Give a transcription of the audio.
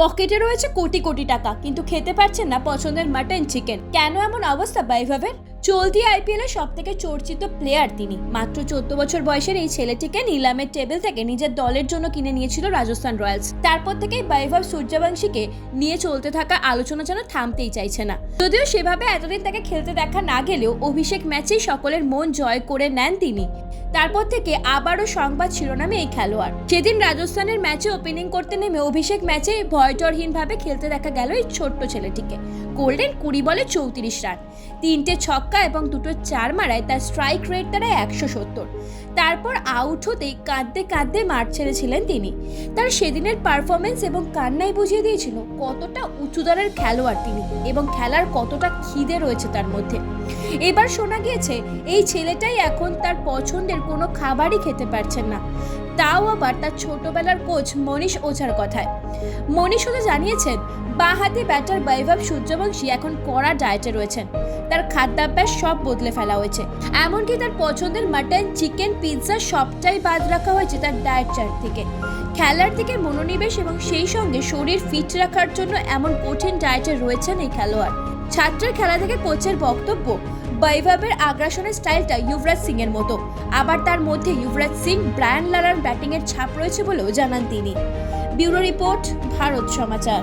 পকেটে রয়েছে কোটি কোটি টাকা, কিন্তু খেতে পারছেন না পছন্দের মাটন চিকেন। কেন এমন অবস্থা বৈভবের? চলতি আইপিএল এর সব থেকে চর্চিত প্লেয়ার তিনি। মাত্র চোদ্দ বছর বয়সের এই ছেলেটিকে নিলামের টেবিল থেকে নিজের দলের জন্য কিনে নিয়েছিল রাজস্থান রয়্যালস। তারপর থেকেই বৈভব সূর্যবংশীকে নিয়ে চলতে থাকা আলোচনা যেন থামতেই চাইছে না। যদিও সেভাবে এতদিন তাকে খেলতে দেখা না গেলেও অভিষেক ম্যাচেই সকলের মন জয় করে নেন তিনি। তারপর থেকে আবারও সংবাদ শিরোনামে এই খেলোয়াড়। সেদিন রাজস্থানের ম্যাচে ওপেনিং করতে নেমে অভিষেক ম্যাচে ভয়ডরহীনভাবে খেলতে দেখা গেল এই ছোট্ট ছেলেটিকে। গোল্ডেন কুড়ি বলে চৌত্রিশ রান। তিনটে ছক্কা এবং দুটো চার মারায় তার স্ট্রাইক রেট দাঁড়ায় একশো সত্তর। তারপর আউট হতেই কাঁদতে কাঁদতে মাঠ ছেড়েছিলেন তিনি। তার সেদিনের পারফরমেন্স এবং কান্নাই বুঝিয়ে দিয়েছিল কতটা উঁচু দরের খেলোয়াড় তিনি এবং খেলার কতটা খিদে রয়েছে তার মধ্যে। এবার শোনা গিয়েছে, এই ছেলেটাই এখন তার পছন্দের কোনো খাবারই খেতে পারছেন না। তাও আবার তার ছোটবেলার কোচ মনীষ ওঝার কথায়। মনীষ ওঝা জানিয়েছেন, বাঁহাতি ব্যাটার বৈভব সূর্যবংশী এখন কড়া ডায়েটে রয়েছেন। তার খাদ্যাভ্যাস সব বদলে ফেলা হয়েছে। এমনকি তার পছন্দের মাটন, চিকেন, পিৎজা সবটাই বাদ রাখা হয়েছে তার ডায়েট চার্ট থেকে। খেলার দিকে মনোনিবেশ এবং সেই সঙ্গে শরীর ফিট রাখার জন্য এমন কঠিন ডায়েটে রয়েছেন এই খেলোয়াড়। ছাত্রের খেলা থেকে কোচের বক্তব্য। বৈভবের আগ্রাসনের স্টাইলটা যুবরাজ সিং এর মতো। আবার তার মধ্যে যুবরাজ সিং, ব্রায়ান লারার ব্যাটিংয়ের ছাপ রয়েছে বলেও জানান তিনি। Bureau report, Bharat Samachar.